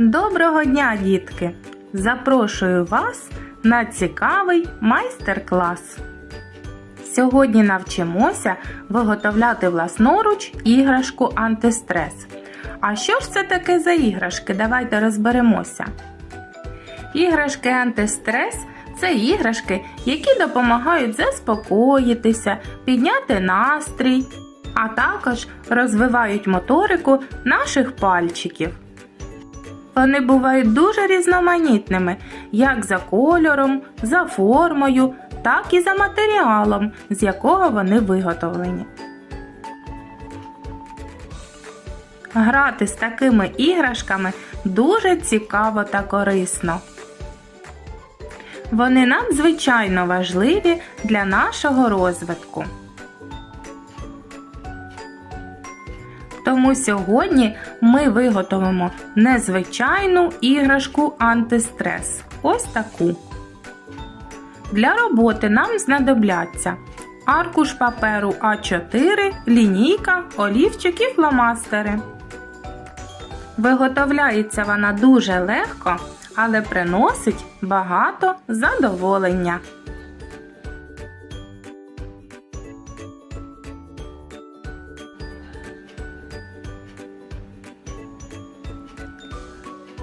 Доброго дня, дітки! Запрошую вас на цікавий майстер-клас. Сьогодні навчимося виготовляти власноруч іграшку антистрес. А що ж це таке за іграшки? Давайте розберемося. Іграшки антистрес це іграшки, які допомагають заспокоїтися, підняти настрій, а також розвивають моторику наших пальчиків. Вони бувають дуже різноманітними, як за кольором, за формою, так і за матеріалом, з якого вони виготовлені. Грати з такими іграшками дуже цікаво та корисно. Вони надзвичайно важливі для нашого розвитку. Тому сьогодні ми виготовимо незвичайну іграшку антистрес. Ось таку. Для роботи нам знадобляться аркуш паперу А4, лінійка, олівчик і фломастери. Виготовляється вона дуже легко, але приносить багато задоволення.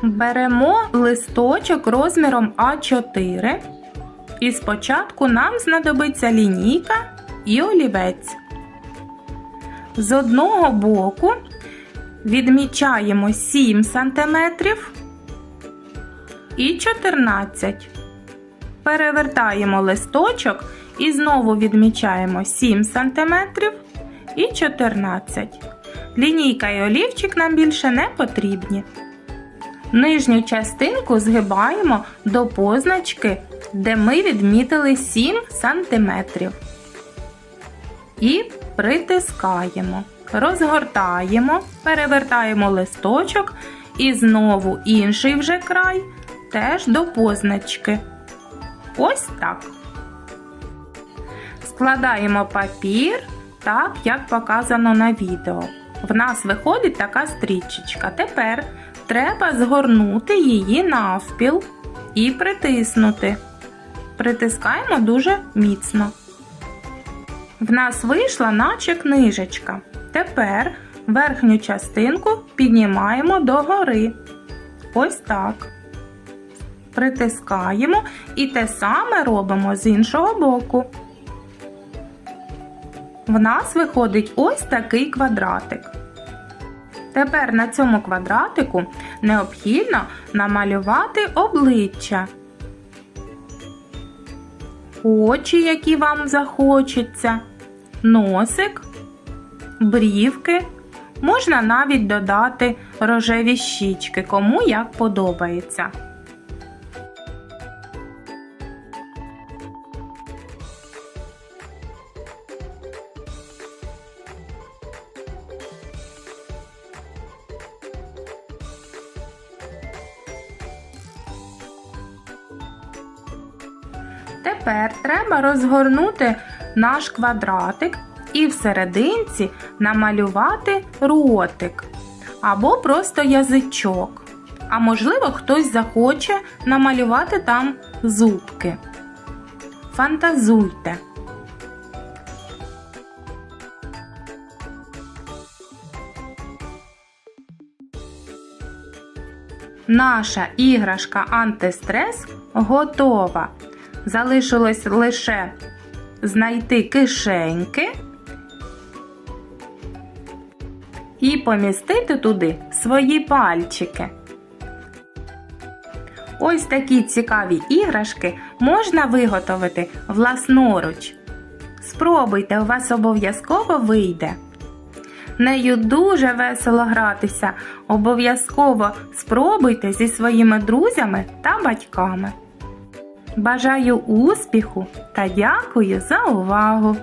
Беремо листочок розміром А4 і спочатку нам знадобиться лінійка і олівець. З одного боку відмічаємо 7 см і 14 Перевертаємо листочок і знову відмічаємо 7 см і 14 Лінійка і олівчик нам більше не потрібні. Нижню частинку згибаємо до позначки, де ми відмітили 7 см. І притискаємо, розгортаємо, перевертаємо листочок і знову інший вже край теж до позначки. Ось так. Складаємо папір так, як показано на відео. В нас виходить така стрічечка. Тепер треба згорнути її навпіл і притиснути. Притискаємо дуже міцно. В нас вийшла наче книжечка. Тепер верхню частинку піднімаємо догори. Ось так. Притискаємо і те саме робимо з іншого боку. В нас виходить ось такий квадратик. Тепер на цьому квадратику необхідно намалювати обличчя. Очі, які вам захочеться, носик, брівки. Можна навіть додати рожеві щічки, кому як подобається. Тепер треба розгорнути наш квадратик і всерединці намалювати ротик або просто язичок. А можливо, хтось захоче намалювати там зубки. Фантазуйте. Наша іграшка антистрес готова. Залишилось лише знайти кишеньки і помістити туди свої пальчики. Ось такі цікаві іграшки можна виготовити власноруч. Спробуйте, у вас обов'язково вийде. Нею дуже весело гратися. Обов'язково спробуйте зі своїми друзями та батьками. Бажаю успіху та дякую за увагу!